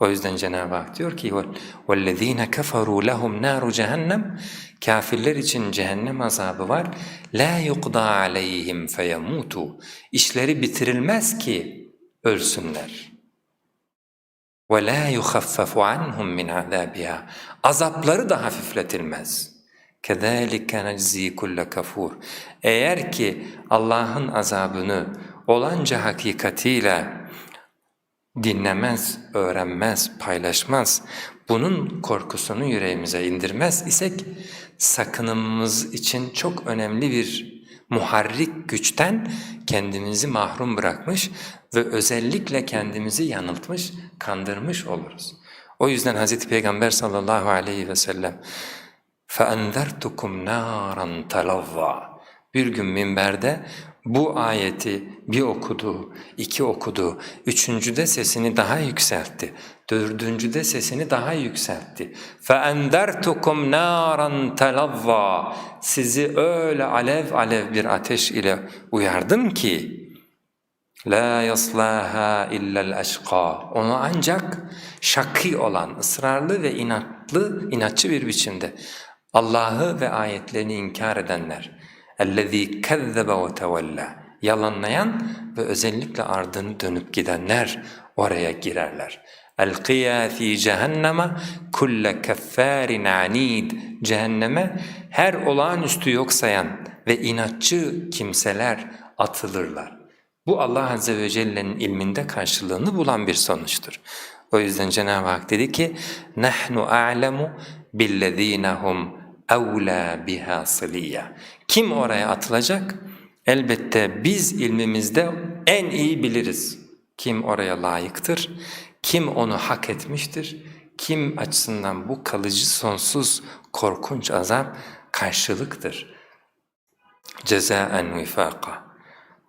O yüzden Cenab-ı Hak diyor ki وَالَّذ۪ينَ كَفَرُوا لَهُمْ نَارُ cehennem Kafirler için cehennem azabı var. لَا يُقْضَى عَلَيْهِمْ فَيَمُوتُوا İşleri bitirilmez ki ölsünler. وَلَا يُخَفَّفُ عَنْهُمْ مِنْ عَذَابِهَا Azapları da hafifletilmez. كَذَٰلِكَ نَجْزِي كُلَّ kafur. Eğer ki Allah'ın azabını olanca hakikatiyle dinlemez, öğrenmez, paylaşmaz, bunun korkusunu yüreğimize indirmez isek sakınımız için çok önemli bir muharrik güçten kendimizi mahrum bırakmış ve özellikle kendimizi yanıltmış, kandırmış oluruz. O yüzden Hz. Peygamber sallallahu aleyhi ve sellem فَاَنْذَرْتُكُمْ نَارًا تَلَوَّا Bir gün minberde bu ayeti bir okudu, iki okudu, üçüncüde sesini daha yükseltti, dördüncüde sesini daha yükseltti. فَاَنْذَرْتُكُمْ نَارًا تَلَوَّا Sizi öyle alev alev bir ateş ile uyardım ki La yaslaha illa'l eşqa. Onu ancak şakî olan, ısrarlı ve inatlı, inatçı bir biçimde Allah'ı ve ayetlerini inkar edenler. اَلَّذ۪ي كَذَّبَ وَتَوَلَّى Yalanlayan ve özellikle ardını dönüp gidenler oraya girerler. اَلْقِيَا ف۪ي جَهَنَّمَ كُلَّ كَفَّارٍ عَن۪يدٍ Cehenneme her olağanüstü yok sayan ve inatçı kimseler atılırlar. Bu Allah Azze ve Celle'nin ilminde karşılığını bulan bir sonuçtur. O yüzden Cenab-ı Hak dedi ki نَحْنُ أَعْلَمُ بِالَّذ۪ينَ هُمْ اَوْلَى بِهَا صِلِيًّا Kim oraya atılacak? Elbette biz ilmimizde en iyi biliriz. Kim oraya layıktır, kim onu hak etmiştir, kim açısından bu kalıcı sonsuz korkunç azap karşılıktır. Cezaen vifaka.